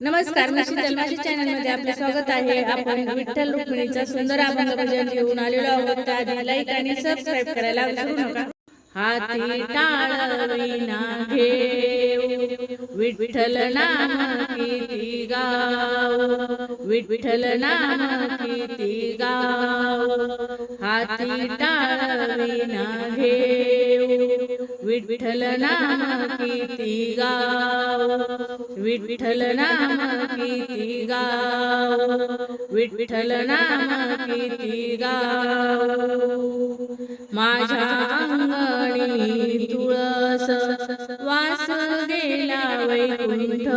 नमस्कार शीतल माझ्या चॅनलमध्ये आपले स्वागत आहे. आपण विठ्ठल रुक्मिणीचा सुंदर अभंग भजन घेऊन आलेलो आहोत. त्याआधी लाईक आणि सबस्क्राईब करायला विसरू नका. हाती टाळविना घेऊ. विठ्ठल नाम किती गाव. विठ्ठल नाम किती गाव. हाती टाळविना घेऊ. विठ्ठल नाम किती गाव? विठ्ठल नाम किती गाव? विठ्ठल नाम किती गाव? माझ्या अंगणी तुळस वास गेला वैकुंठ.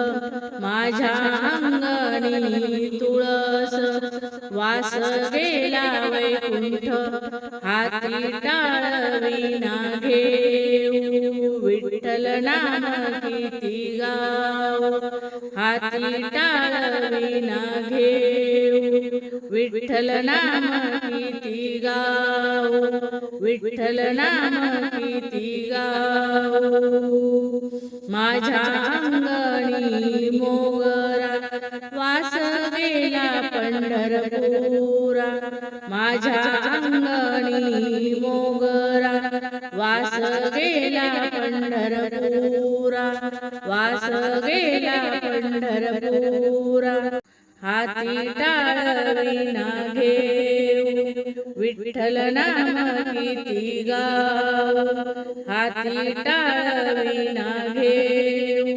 माझ्या अंगणी तुळस वास गेला वैकुंठ. हाती टाळविना विठ्ठल नाम किती गाव हाती टाळविना घेऊ. विठ्ठल नाम किती गाव हो. विठ्ठल नाम किती गाव हो. माझ्या अंगणी मोगरा. वास गेला पंढरपुरा. वास गेला पंढरपुरा वास गेला पंढरपुरा हाती टाळविना घेऊ विठ्ठल नाम किती गाव हाती टाळविना घेऊ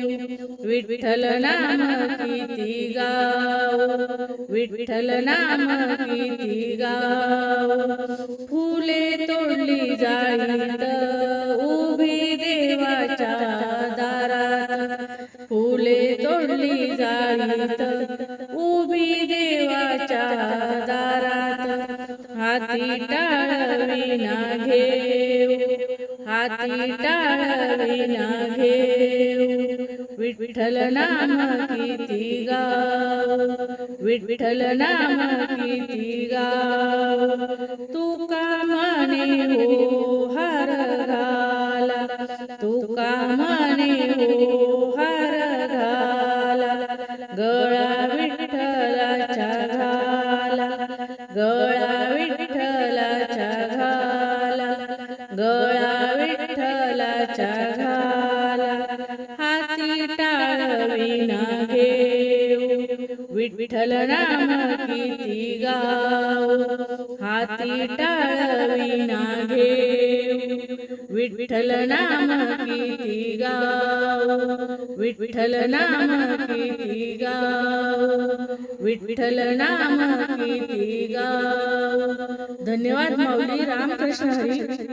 विठ्ठल नाम किती गाव विठ्ठल नाम किती गाव फुले तो जाईत उभी देवाच्या दारात फुले तोडली जाईत उभी देवाच्या दारात हाती टाळविना घेऊ हाती टाळविना घेऊ विठ्ठल नाम किती गाव विठ्ठल नाम किती गाव तुका का विठ्ठलाच्या घाला हाती टाळविना घेऊ. विठ्ठल नाम किती गाव हाती टाळविना घेऊ. विठ्ठल नाम किती गाव विठ्ठल नाम किती गाव विठ्ठल नाम किती गाव धन्यवाद माऊली रामकृष्ण हरी.